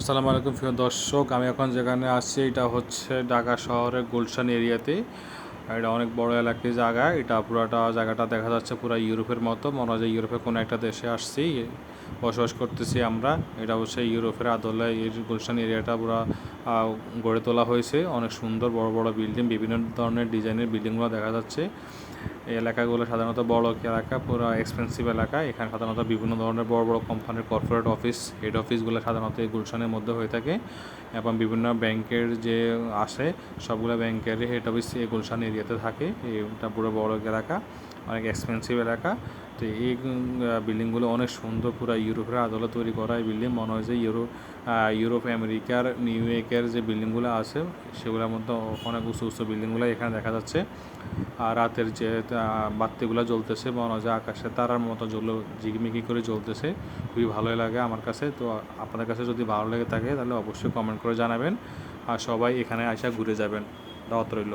আসসালামু আলাইকুম প্রিয় দর্শক, আমি এখন যেখানে আসছি এটা হচ্ছে ঢাকা শহরের গুলশান এরিয়াতে। এটা অনেক বড় এলাকার জায়গা, এটা পুরোটা জায়গাটা দেখা যাচ্ছে পুরো ইউরোপের মতো। মনে হয় যে ইউরোপের কোনো একটা দেশে আসছি। বসবাস করতেছি আমরা। এটা হচ্ছে ইউরোপের আদলে এর গুলশান এরিয়াটা পুরো গড়ে তোলা হয়েছে। অনেক সুন্দর বড় বড় বিল্ডিং, বিভিন্ন ধরনের ডিজাইনের বিল্ডিংগুলো দেখা যাচ্ছে। এই এলাকাগুলো সাধারণত বড় এলাকা, পুরো এক্সপেন্সিভ এলাকা। এখানে সাধারণত বিভিন্ন ধরনের বড় বড় কোম্পানির কর্পোরেট অফিস হেড অফিসগুলো সাধারণত এই গুলশানের মধ্যে হয়ে থাকে। এবং বিভিন্ন ব্যাংকের যে আসে, সবগুলো ব্যাংকের হেড অফিস এই গুলশান এরিয়াতে থাকে। এটা পুরো বড় এলাকা। অনেক এক্সপেন্সিভ এলাকা। তো এই বিল্ডিংগুলো অনেক সুন্দর পুরো ইউরোপের আদলে তৈরি করা এই বিল্ডিং মনে হয় যে ইউরো আহ, ইউরোপ আমেরিকার নিউ ইয়র্কের যে বিল্ডিংগুলো আছে সেগুলোর মধ্যে অনেক উঁচু উঁচু বিল্ডিংগুলো এখানে দেখা যাচ্ছে। আর রাতের যে বাতিগুলো জ্বলতেছে মনে হয় যে আকাশে তারার মতো জ্বলো ঝিকিমিকি করে জ্বলতেছে। খুবই ভালোই লাগে আমার কাছে। তো আপনাদের কাছে যদি ভালো লেগে থাকে তাহলে অবশ্যই কমেন্ট করে জানাবেন। আর সবাই এখানে আসা ঘুরে যাবেন। দাওয়াত রইল।